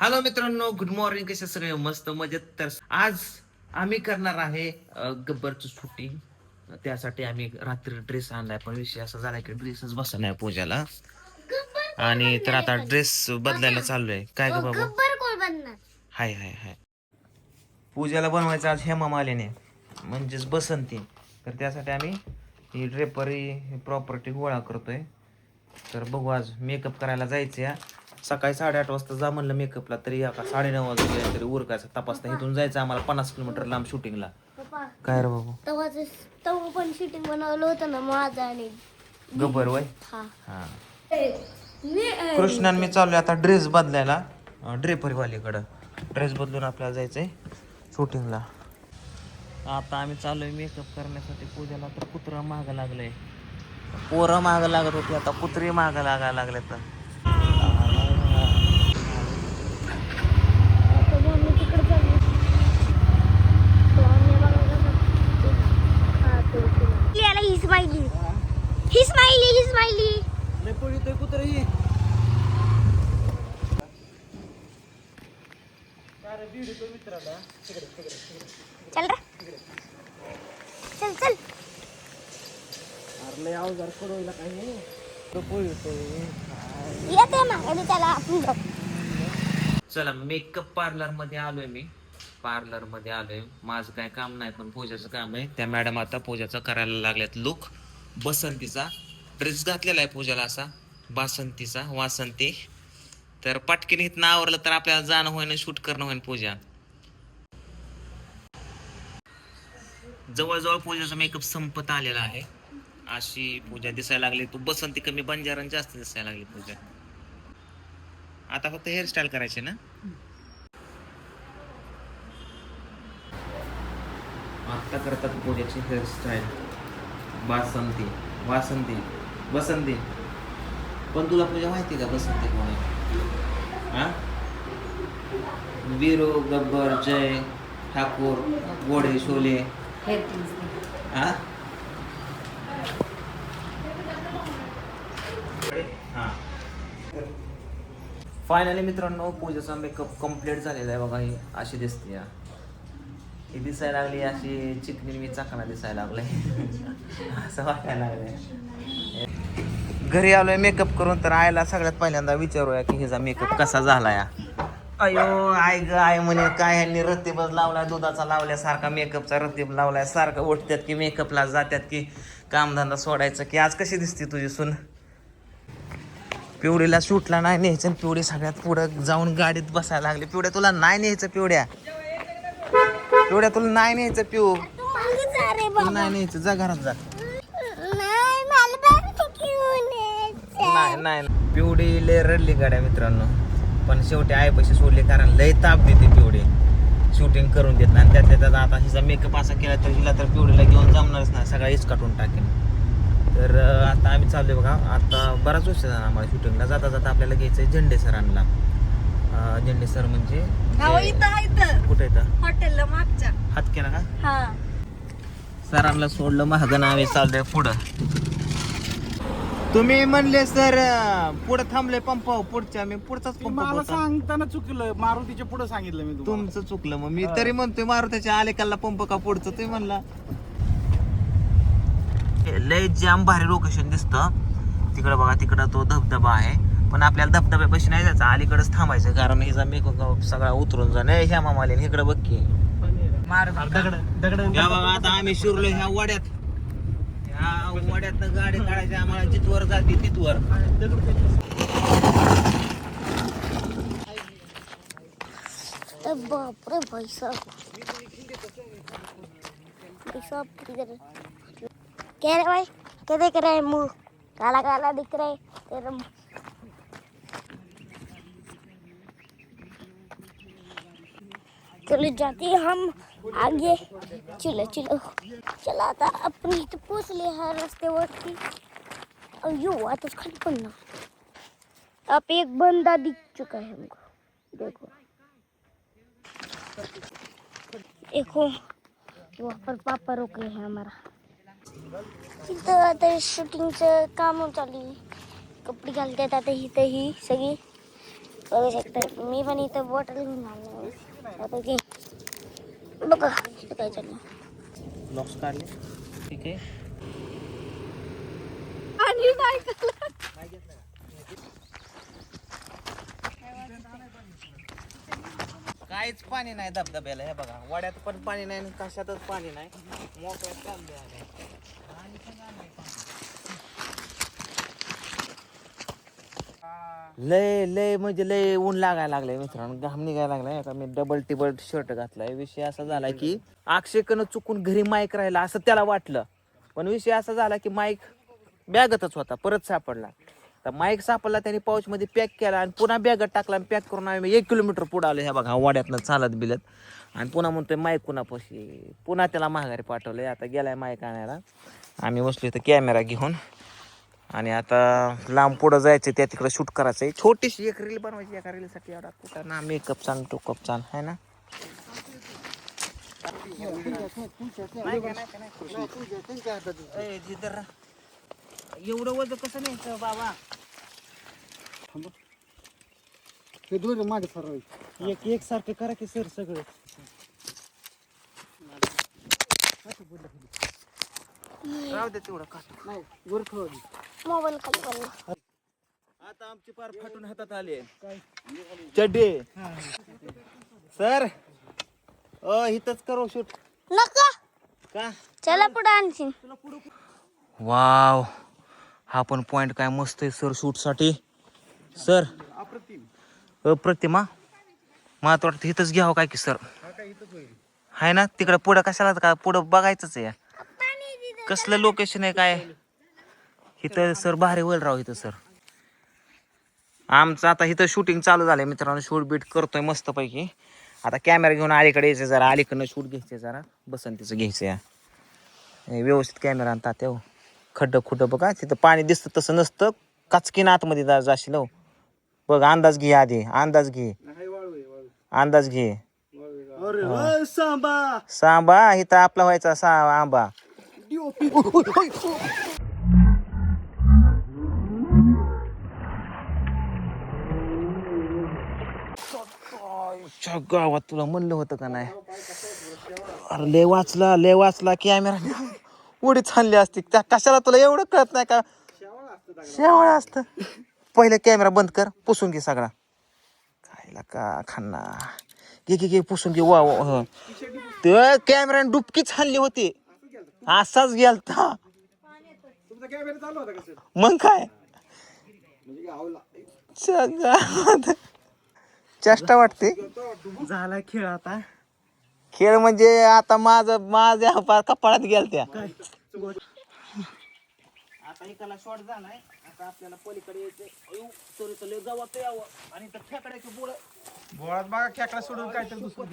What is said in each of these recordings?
Hello मित्रांनो good morning कसे सगळे? मस्त मजेत. तर आज आम्ही करणार आहे अ, गब्बरचं शूटिंग त्यासाठी आम्ही रात्री ड्रेस आणलाय पण विषय असा झालाय की ड्रेसच बसला नाही पूजाला. आणि तर आता ड्रेस बदलायला चाललोय काय ग बाबा? गब्बर कोण बनणार? हाय हाय हाय. पूजाला बनवायचं आज हेमा मालिनी म्हणजेच बसंती. तर त्यासाठी आम्ही ही ड्रेपरी प्रॉपर्टी गोळा करतोय. तर बघू आज मेकअप करायला जायचं या. सकाळी साडेआठ वाजता जा म्हणलं मेकअपला तरी का साडेनऊ वाजता तरी उरकायचं तपासता इथून जायचं आम्हाला पन्नास किलोमीटर लांब शूटिंगला काय रे बाबू? पण शूटिंग बनवलं होतं ना माझं आणि गब्बर वय? हा. मी कृष्णान मी चाललोय आता ड्रेस बदलायला ड्रेपरीवालीकडं ड्रेस बदलून आपल्याला जायचंय. शूटिंगला. आता आम्ही चाललोय मेकअप करण्यासाठी पूजाला तर कुत्रा माग लागलंय. पोरं माग लागत होती आता कुत्री माग लागायला लागले तर. हा, ही स्माइली ही स्माइली ही स्माइली कुत्र चल रे. चल चल. येते मागे त्याला. आपण जाऊ. चला मेकअप पार्लरमध्ये आलोय मी. पार्लरमध्ये आलोय. माझं काय काम नाही पण पूजाचं काम आहे. त्या मॅडम आता पूजाचं करायला लागल्यात लुक बसंतीचा. ड्रेस घातलेला आहे पूजाला असा. बासंतीचा वासंती. तर पटकीन इथं आवरलं तर आपल्याला जाणं होईन शूट करणं होईन पूजा. जवळजवळ पूजाचा मेकअप संपत आलेला आहे. अशी पूजा दिसायला लागली. तू बसंती कमी बंजारण जास्त दिसायला लागली पूजा. आता फक्त हेअरस्टाईल करायची ना? आत्ता करतात पूजाची हेअरस्टाईल बासंती वासंती. बसंती. पण तुला पूजा माहिती का बसंती कोण आहे हा? वीरू गब्बर जय ठाकूर गोडे शोले. हा फायनली मित्रांनो पूजेचा मेकअप कंप्लीट झालेला आहे बघा ही अशी दिसते या. ही दिसायला लागली अशी चिकनी मी चाकणा दिसायला लागलाय. असं वाटायला लागलंय. घरी आलोय मेकअप करून तर आयला सगळ्यात पहिल्यांदा विचारूया की हिचा मेकअप कसा झाला या. अयो आय ग आय म्हणे काय ह्यांनी रत्तीबच लावलाय दुधाचा लावल्यासारखा मेकअपचा रत्तीब लावलाय सारखं उठतात की मेकअपला जातात की कामधंदा सोडायचं की आज कशी दिसते तुझी सून? पिवडीला शूटला नाही न्यायचं पिवडी सगळ्यात पुढं जाऊन गाडीत बसायला लागली. पिवड्या तुला नाही न्यायचं पिवड्या पिवड्या तुला नाही न्यायचं पिऊ. नाही न्यायचं. जा घरात जा नाही मला बॅग घेऊन यायचं. नाही नाही पिवडी लय रडली गाड्या मित्रांनो. पण शेवटी आई पैसे सोडले कारण लय ताप देते पिवडी. शूटिंग करून देत नाही. आणि त्यातल्या त्यात आता हिचा मेकअप असा केला तर हिला तर पिवडीला घेऊन जमणारच नाही. सगळा इच काढून टाकेन. तर आता आम्ही चाललोय बघा. आता बराच वर्ष झाला आम्हाला शूटिंगला जाता जाता आपल्याला घ्यायचंय झेंडे सरांना झेंडे सर म्हणजे कुठे येतं हॉटेलला मागच्या. हात केला का सरांना सोडलं. महाग आम्ही चाललोय पुढं. तुम्ही म्हणले सर पुढे थांबले पंप पुढच्या मी पुढचाच पंप मला होता. सांगताना चुकलं. मारुतीच्या पुढे सांगितलं मी तुम्हाला. तुमचं चुकलं मग. मी तरी म्हणतोय मारुतीच्या आलेकाला पंप का पुढचं? तुम्ही म्हणला. लय जाम भारी लोकेशन दिसतं. तिकडं बघा तिकडं तो धबधबा आहे. पण आपल्याला धबधब्यापाशी नाही जायचं. अलीकडेच थांबायचं. कारण हिचा मेकअप सगळा उतरून जा नाही ह्या मामाले इकडे बघ की. दगड दगड. या बघा आता आम्ही शिरलो ह्या वड्यात. ह्या वड्यात गाडी काढायची आम्हाला जिथवर जाते तिथवर बापरे बाप रे भाई साहब भाई साहब क्या भाई क्या देख रहे हैं मुंह काला काला दिख रहा है तेरा मुंह। चलो जाते हम. आगे। चलो चलो। चला आता आपण इथे पोचले ह्या रस्त्यावरती अयो आता खाली पडणार अब एक बंदा दिख चुका है हमको। देखो। देखो। वहाँ पर पापा रुके हैं हमारा। इथं आता शूटिंगचं काम चालू। आहे कपडे घालतात आता इथं ही सगळी बघू शकता मी पण इथं बॉटल घेऊन आलो आता की ब्लॉक्स काढले. ठीक आहे. आणि नाही काहीच पाणी नाही धबधब्याला हे बघा. वड्यात पण पाणी नाही आणि कशातच पाणी नाही. मोकळ्यात चाललंय. आहे. लय लय म्हणजे लय ऊन लागायला लागलंय मित्रांनो. घाम निघायला लागलाय. आता मी डबल टिबल शर्ट घातलाय. विषय असा झाला की अक्षयकडनं चुकून घरी माईक राहिला असं त्याला वाटलं. पण विषय असा झाला की माईक बॅगतच होता. परत सापडला. तर माईक सापडला त्याने पाऊच मध्ये पॅक केला आणि पुन्हा बॅगत टाकला आणि पॅक करून आम्ही एक किलोमीटर पुढे आलो. ह्या बघा वाड्यातनं चालत बिलत. आणि पुन्हा म्हणतोय माईक कुणापाशी? पुन्हा त्याला माघारी पाठवलंय. आता गेलाय माईक आणायला. आम्ही बसलो इथं कॅमेरा घेऊन. आणि आता लांब पुढं जायचं त्या तिकडे शूट करायचं आहे छोटीशी एक रील बनवायची एका रीलसाठी एवढा. कुठं ना मेकअप चाल टोकअप चाल है ना? एवढं वजन कसं नाही बाबा? ते दोन मागे सरळ. एक एक सारखं करा की सर सगळं. राहू दे तेवढं काट नाही वर ठेवा. मोबाईल खाली पडला आता आमची पार फाटून हातात आले चड्डे. सर अ इथंच करू शूट. नका. का? चला पुढे आणखी वाव. हा पण पॉइंट काय मस्त आहे सर शूटसाठी. सर अप्रतिमा मला तर वाटतं इथंच घ्यावं काय की सर हाय ना तिकडं पुढं कशाला का पुढं बघायचंच आहे. कसलं लोकेशन आहे काय? इथं सर भारी वळ राव इथं सर. आमचं आता इथं शूटिंग चालू झालंय मित्रांनो. शूट बीट करतोय मस्तपैकी. आता कॅमेरा घेऊन अलीकडे यायचं जरा. अलीकडनं शूट घ्यायचं जरा. बसंतीचं घ्यायचं या व्यवस्थित कॅमेरा आणतात हो. खड्डं खुड्डं बघा. तिथं पाणी दिसतं तसं नसतं. काचकीन आतमध्ये जा जाशील हो. बघ अंदाज घे आधी. अंदाज घे. अंदाज घे. सांबा. सांबा इथं आपला व्हायचा सा आंबा. च्या गावात तुला म्हणलं होतं का नाही? अरे लय वाचला लय वाचला कॅमेरा उडी चालली असती. त्या कशाला तुला एवढं कळत नाही का? शेवळ असत. पहिले कॅमेरा बंद कर पुसून घे सगळा. खायला का खाना घे घे घे पुसून घे. वा वा हं. ते कॅमेराने डुबकीच हाणली होती. असाच गेलता. कॅमेरा मग काय? म्हणजे. चेष्टा वाटते. झाला खेळ आता. खेळ म्हणजे आता माझं माझ्या पार कपाळात गेल त्या आता एकाला शॉर्ट झालाय. आता आपल्याला पलीकडे यायचं लय जावं यावं. आणि तर खेकड्याची बोळ. बोळात बघा खेकडा सोडून काहीतरी दुसरं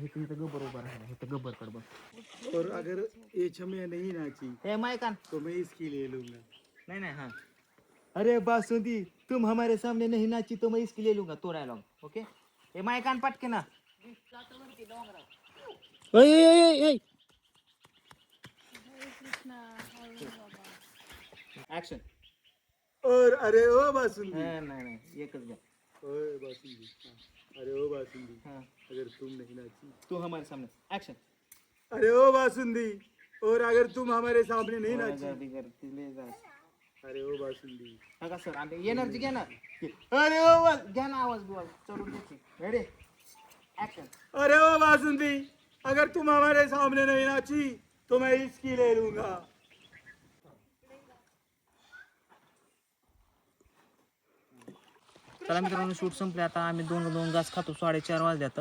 दिखायचं इथं इथं गब्बर उभा राहिला इथं गब्बर कड बघ और अगर ये छमे नहीं नाची हे मायकान। तो मैं इसकी ले लूँगा। नाही नाही हा। अरे बासुंदी तुम हमारे सामने नहीं नाची तो मैं इसकी ले लूँगा तो डायलॉग ओके? हे मायकान पटके ना। ऍक्शन और अरे ओ बासुंदी नाही नाही एकच घ्या ओए बासुंदी हाँ, अरे ओ बासुंदी हा। अगर तुम नहीं नाची। तू हमारे सामने ऍक्शन अरे ओ बासुंदी और अगर तुम हमारे सामने नहीं नाची। अरे ओ बासुंदी। नका सर आणि एनर्जी घ्या ना? अरे ओ वा- घ्या ना आवाज़ बिवाज चढून घ्यायची रेडी ऍक्शन अरे ओ बासुंदी अगर तुम हमारे सामने नहीं नाची तो मैं इसकी ले लूँगा। चला मित्रांनो शूट संपले. आता आम्ही दोन दोन घास खातो साडेचार वाजल्यात.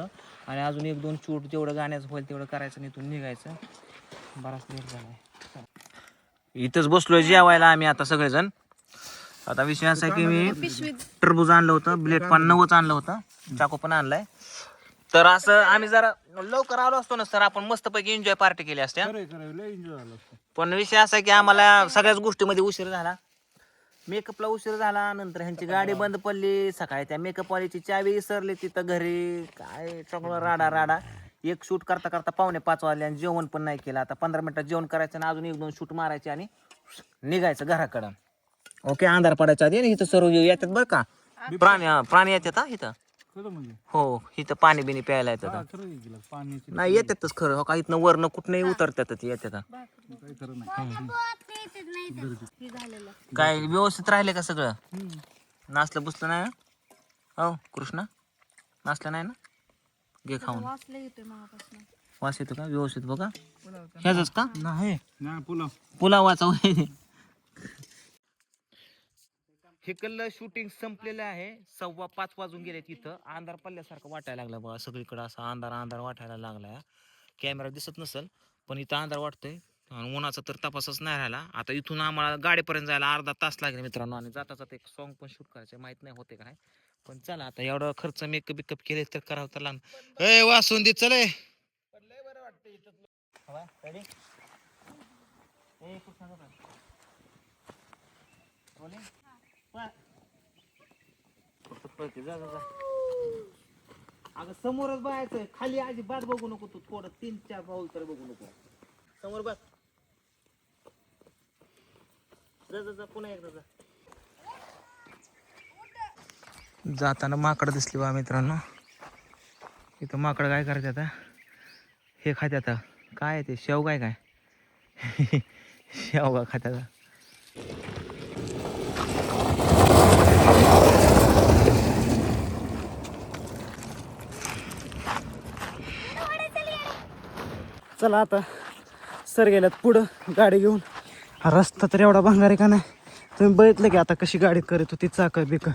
आणि अजून एक दोन शूट जेवढं गाण्याचं होईल तेवढं करायचं आणि इथून निघायचं. बराच लेट झालाय. इथंच बसलोय जेवायला आम्ही आता सगळेजण. आता विषय असा आहे की मी टरबूज आणलं होतं ब्लेड पण नवच आणलं होतं. चाकू पण आणलाय. तर असं आम्ही जरा लवकर आलो असतो ना सर आपण मस्तपैकी एन्जॉय पार्टी केली असत्या. झाला पण विषय असा की आम्हाला सगळ्याच गोष्टीमध्ये उशीर झाला. मेकअपला उशीर झाला नंतर ह्यांची गाडी बंद पडली सकाळी त्या मेकअप वालीची चावी विसरली तिथं घरी. काय चॉकला राडा राडा. एक शूट करता करता पावणे पाच वाजले आणि जेवण पण नाही केलं. आता पंधरा मिनिटात जेवण करायचं आणि अजून एक दोन शूट मारायचे आणि निघायचं घराकडं. ओके अंधार पडायचा आधी आणि इथं सर्व येतात बरं का? प्राणी हा, प्राणी येतात हा इथं. खरं म्हणजे? हो इथं पाणी बिनी प्यायला येतात. नाही येतातच खरं. हो का इथनं वरनं कुठनंही उतरतात ते येतात. काही काय व्यवस्थित राहिले का सगळं? नाचलं बुसलं नाही हो कृष्णा? नाचलं नाही ना? घे खाऊन. वास येतो का? व्यवस्थित बघा. ह्याच का? नाही. नाही. पुलाव. पुलावाचा हिकल्लं शूटिंग संपलेलं आहे. सव्वा पाच वाजून गेले तिथं अंधार पडल्यासारखं वाटायला लागला बघा. सगळीकडे असा अंधार अंधार वाटायला लागला कॅमेरा दिसत नसेल पण इथं अंधार वाटतंय. आणि उन्हाचा तर तपासच नाही राहिला. आता इथून आम्हाला गाडीपर्यंत जायला अर्धा तास लागेल मित्रांनो आणि जाता जाता एक सॉन्ग पण शूट करायचं माहीत नाही होते का नाही. पण चला आता एवढा खर्च मेकअप बिकअप केले तर करावं तर लागणार ए वासून दे चल ए. अगं समोरच बघायचं खाली अजिबात बघू नको तू. थोडं तीन चार पाऊल तर बघू नको. समोर बघ. जा जा जा पुन्हा एकदा जा. जाताना माकड दिसली बा मित्रांनो. इथं माकड काय करते आता हे खाते आता काय ते शेव काय काय? शेवगा खात्यात चला आता सर गेल्यात पुढं गाडी घेऊन. रस्ता तर एवढा भांगार आहे का नाही? तुम्ही बघितलं की आता कशी गाडी करत होती चाक बिक